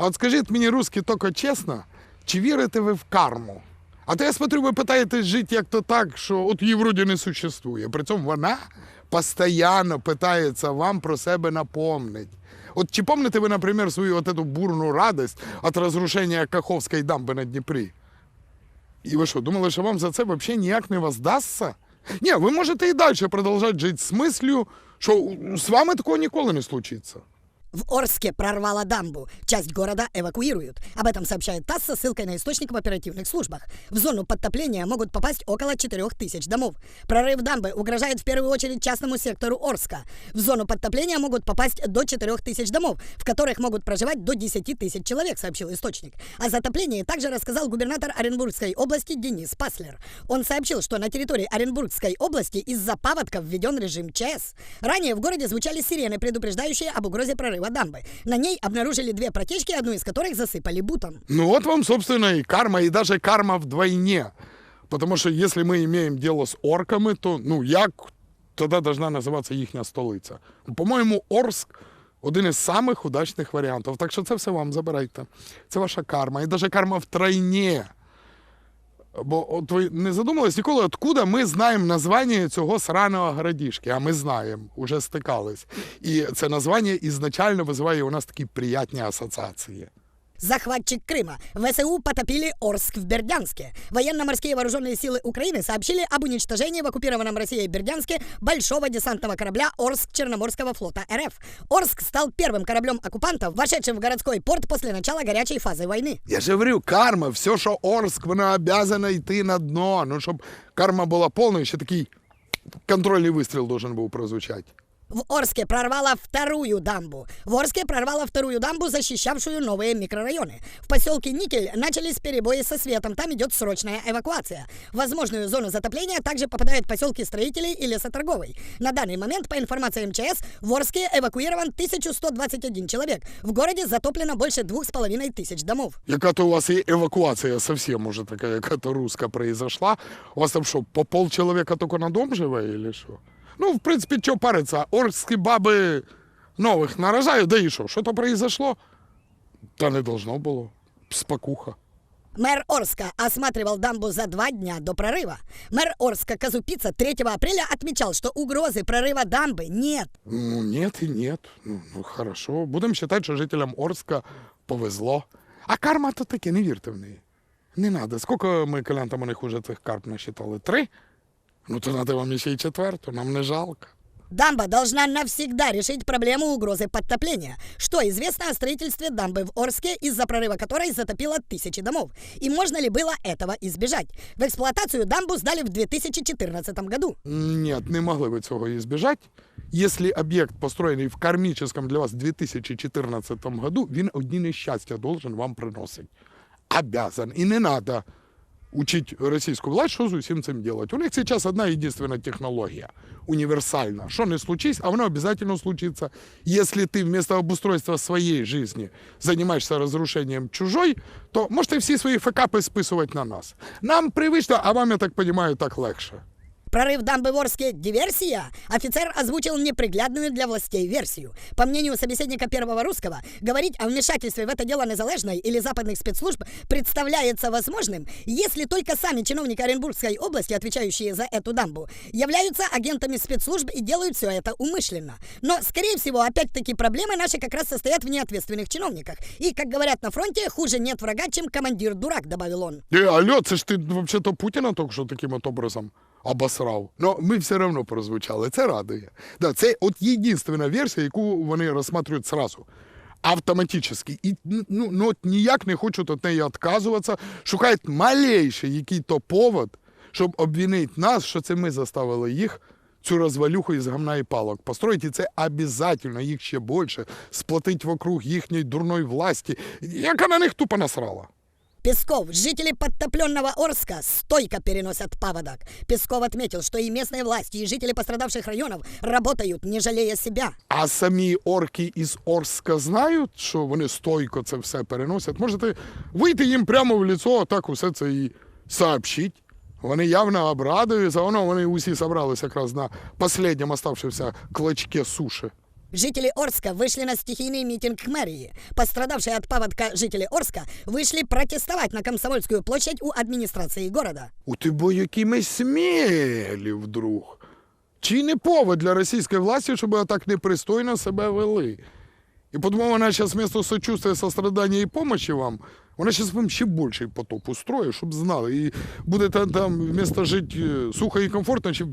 А от скажіть мені, русські, тільки чесно, чи вірите ви в карму? А то я смотрю, ви питаєтесь жити як то так, що от її вроді не существує. При цьому вона постійно питається вам про себе напомнити. От чи помните ви, наприклад, свою от эту бурну радость від розрушення Каховської дамби на Дніпрі? І ви що, думали, що вам за це взагалі ніяк не воздасться? Ні, ви можете і далі продовжувати жити з мислю, що з вами такого ніколи не случиться. В Орске прорвало дамбу. Часть города эвакуируют. Об этом сообщает ТАСС со ссылкой на источник в оперативных службах. В зону подтопления могут попасть около 4000 домов. Прорыв дамбы угрожает в первую очередь частному сектору Орска. В зону подтопления могут попасть до 4000 домов, в которых могут проживать до 10 тысяч человек, сообщил источник. О затоплении также рассказал губернатор Оренбургской области Денис Паслер. Он сообщил, что на территории Оренбургской области из-за паводков введен режим ЧС. Ранее в городе звучали сирены, предупреждающие об угрозе прорыва дамбы. На ней обнаружили две протечки, одну из которых засыпали бутом. Ну вот вам, собственно, и карма, и даже карма вдвойне. Потому что если мы имеем дело с орками, то, ну, як тогда должна називатися їхня столиця? По-моєму, Орск один із самих удачних варіантів. Так що це все вам забирайте. Це ваша карма. І навіть карма втройне. Бо от ви не задумались ніколи, откуда ми знаємо названня цього сраного городішки, а ми знаємо, уже стикались. І це названня ізначально визиває у нас такі приятні асоціації. Захватчик Крыма. ВСУ потопили Орск в Бердянске. Военно-морские вооруженные силы Украины сообщили об уничтожении в оккупированном Россией Бердянске большого десантного корабля Орск Черноморского флота РФ. Орск стал первым кораблем оккупантов, вошедшим в городской порт после начала горячей фазы войны. Я же говорю, карма, все, що Орск, вона обязана йти на дно. Ну, щоб карма була повна, ще такий контрольний вистріл должен був прозвучати В Орске прорвало вторую дамбу. В Орске прорвало вторую дамбу, защищавшую новые микрорайоны. В поселке Никель начались перебои со светом. Там идет срочная эвакуация. В возможную зону затопления также попадают поселки строителей и лесоторговой. На данный момент, по информации МЧС, в Орске эвакуирован 1121 человек. В городе затоплено больше двух с половиной тысяч домов. Яка-то у вас і евакуація совсем уже така, яка-то руска произошла. У вас там що, по полчоловіка тільки на дом живе, или що? Ну, в принципі, що париться, орські баби нових наражають, да і що? Що то произошло? Та не должно було. Спокуха. Мэр Орска осматривал дамбу за два дня до прорыва. Мэр Орска Казупица 3 апреля отмечал, что угрозы прорыва дамбы нет. Ну, нет и нет. Ну, ну хорошо. Будемо вважати, що жителям Орска повезло. А карма то таке, не вірте в неї. Не надо. Скільки ми калянтам у них уже цих карт насчитали? Три? Ну, то надо вам ще й четверту, нам не жалко. Дамба должна навсегда решить проблему угрозы подтопления. Что известно о строительстве дамбы в Орске, из-за прорыва которой затопило тысячи домов? И можно ли было этого избежать? В эксплуатацию дамбу сдали в 2014 году. Нет, не могли ви цього избежать. Если объект, построенный в кармическом для вас 2014 году, він одні нещастя должен вам приносить. Обязан. І не надо учить російську власть, що з усім цим делать. У них сейчас одна единственная технология, универсальна. Що не случись, а воно обязательно случится. Если ты вместо обустройства своей жизни занимаешься разрушением чужой, то можете всі свої фекапи списувати на нас. Нам привично, а вам, я так понимаю, так легше. Прорыв дамбы в Орске – диверсия? Офицер озвучил неприглядную для властей версию. По мнению собеседника первого русского, говорить о вмешательстве в это дело незалежной или западных спецслужб представляется возможным, если только сами чиновники Оренбургской области, отвечающие за эту дамбу, являются агентами спецслужб и делают все это умышленно. Но, скорее всего, опять-таки проблемы наши как раз состоят в неответственных чиновниках. И, как говорят на фронте, хуже нет врага, чем командир-дурак, добавил он. Е, алло, це ж ти взагалі Путіна тільки що таким от образом обосрав. Ну, ми все одно прозвучали, це радує. Да, це от єдинственна версія, яку вони розсматривають сразу. Автоматически. І ну, ну, от ніяк не хочуть від неї відказуватися, шукають малейший який-то повод, щоб обвинити нас, що це ми заставили їх цю розвалюху із гамна і палок построїть, і це обязательно їх ще більше сплотить вокруг їхньої дурної власті, яка на них тупо насрала. Песков, жители подтопленного Орска стойко переносят паводок. Песков отметил, что и местные власти, и жители пострадавших районов работают, не жалея себя. А самі орки із Орска знають, що вони стойко це все переносять. Можете вийти їм прямо в лицо, так усе це і сообщить. Вони явно обрадуються, воно вони усі зібралися якраз на останньому оставшемся клочке суші. Жители Орска вышли на стихийный митинг к мэрии. Пострадавшие от паводка жители Орска вышли протестовать на Комсомольскую площадь у администрации города. У тебе які ми смілі вдруг. Чи не повод для російської власті, щоб так непристойно себе вели? І тому вона зараз вместо сочувствия, сострадання і помощи вам, вона зараз вам ще більший потоп устроїть, щоб знали. І будете там вместо жити е, сухо і комфортно, чи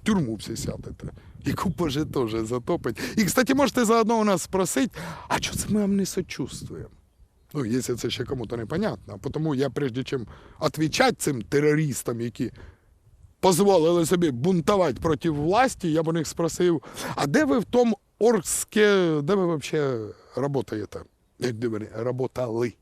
В тюрму всі сядете. І купа же теж затопить. І, кстати, можете заодно у нас спросити, а чого це ми вам не сочувствуємо? Ну, якщо це ще кому-то непонятно. Тому я, прежде чим відповідати цим терористам, які дозволили собі бунтувати проти власті, я б у них спросив, а де ви в тому Орске, де ви взагалі працюєте? Де ви работали?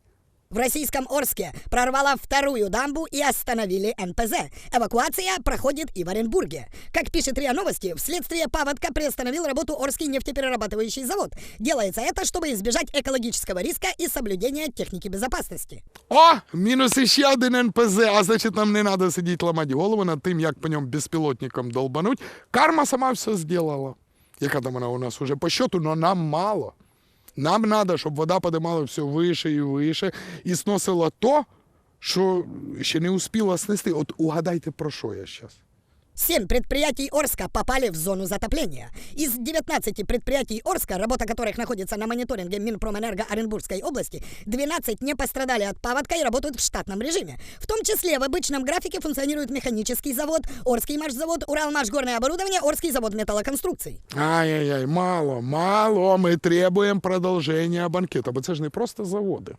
В российском Орске прорвало вторую дамбу и остановили НПЗ. Эвакуация проходит и в Оренбурге. Как пишет РИА Новости, вследствие паводка приостановил работу Орский нефтеперерабатывающий завод. Делается это, чтобы избежать экологического риска и соблюдения техники безопасности. О, мінус іще один НПЗ, а значить нам не треба сидіти ламати голову над тим, як по ньому безпілотником долбануть. Карма сама все зробила. Яка там вона у нас уже по счету, но нам мало. Нам треба, щоб вода подимала все вище і вище і сносила то, що ще не успіла снести. От угадайте, про що я зараз. Семь предприятий Орска попали в зону затопления. Из 19 предприятий Орска, работа которых находится на мониторинге Минпромэнерго Оренбургской области, 12 не пострадали от паводка и работают в штатном режиме. В том числе в обычном графике функционирует механический завод, Орский машзавод, Уралмашгорное оборудование, Орский завод металлоконструкций. Ай-яй-яй, мало, мало. Ми требуємо продовження банкета, бо це ж не просто заводи.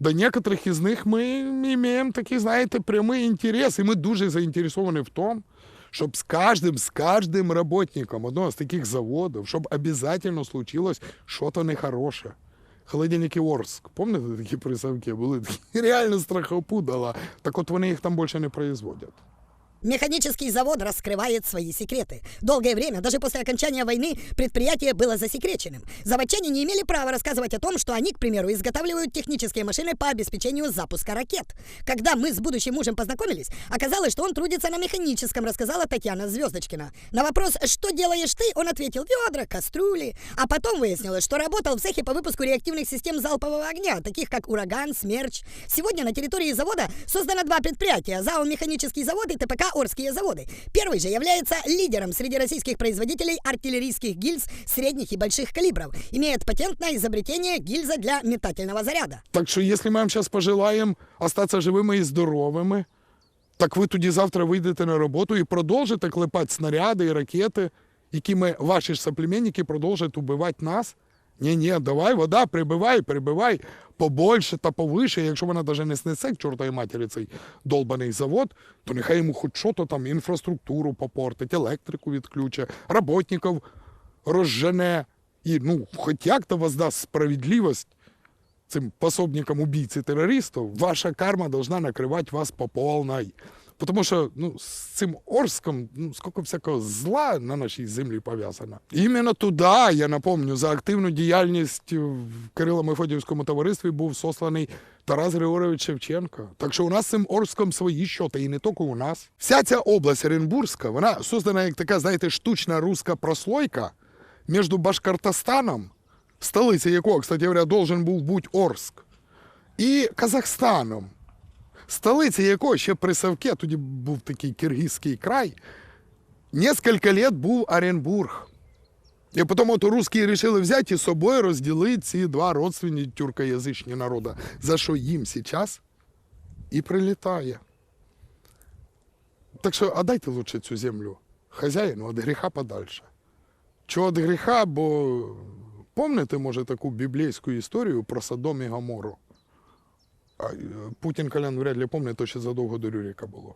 До некоторих із них ми маємо такий, знаєте, прямий інтерес, і ми дуже заінтересовані в тому, Щоб з кожним с каждым работником одного з таких заводів, щоб обязательно случилось что-то. Холодильники Орск. Помните такі присавки були? Реально страхопу дала. Так от вони їх там більше не производять. Механический завод раскрывает свои секреты. Долгое время, даже после окончания войны, предприятие было засекреченным. Заводчане не имели права рассказывать о том, что они, к примеру, изготавливают технические машины по обеспечению запуска ракет. Когда мы с будущим мужем познакомились, оказалось, что он трудится на механическом, рассказала Татьяна Звездочкина. На вопрос «Что делаешь ты?» он ответил «Ведра, кастрюли». А потом выяснилось, что работал в цехе по выпуску реактивных систем залпового огня, таких как «Ураган», «Смерч». Сегодня на территории завода создано два предприятия – ЗАО «Механический завод» и ТПК Орские заводы. Первый же является лидером среди российских производителей артиллерийских гильз средних и больших калибров. Имеет патент на изобретение гильза для метательного заряда. Так що, якщо ми вам зараз пожелаємо остатися живими і здоровими, так ви тоді завтра вийдете на роботу і продовжите клепати снаряди і ракети, якими ваші ж соплеменники продовжать убивати нас. Ні, ні, давай, вода, прибивай, прибивай побольше та повише. Якщо вона навіть не снесе к чортовій матері цей долбаний завод, то нехай йому хоч що то там інфраструктуру попортить, електрику відключе, роботників розжене. І ну, хоч як-то воздасть справедливість цим пособникам убийцы террористов, ваша карма должна накрывать вас по полной. Потому что ну, с цим Орском ну, сколько всякого зла на нашій землі пов'язано. Іменно туди, я напомню, за активну діяльність в Кирило-Мефодіївському товаристві був сосланий Тарас Григорович Шевченко. Так що у нас з цим Орском свої щоти, і не тільки у нас. Вся ця область Оренбурзька, вона создана як така, знаєте, штучна руська прослойка між Башкортостаном, столиця якого, кстати говоря, должен був бути Орск, і Казахстаном, столиця якого ще при Савке, тоді був такий киргизький край, несколько лет був Оренбург. І потім от русські вирішили взяти і з собою розділити ці два родственні тюркоязичні народи, за що їм зараз і прилітає. Так що отдайте лучше цю землю хазяїну від гріха подальше. Чого від гріха, бо помните, може, таку біблійську історію про Содом і Гомору? А, Путін Колян вряд ли пам'ятає, то ще задовго до Рюріка було.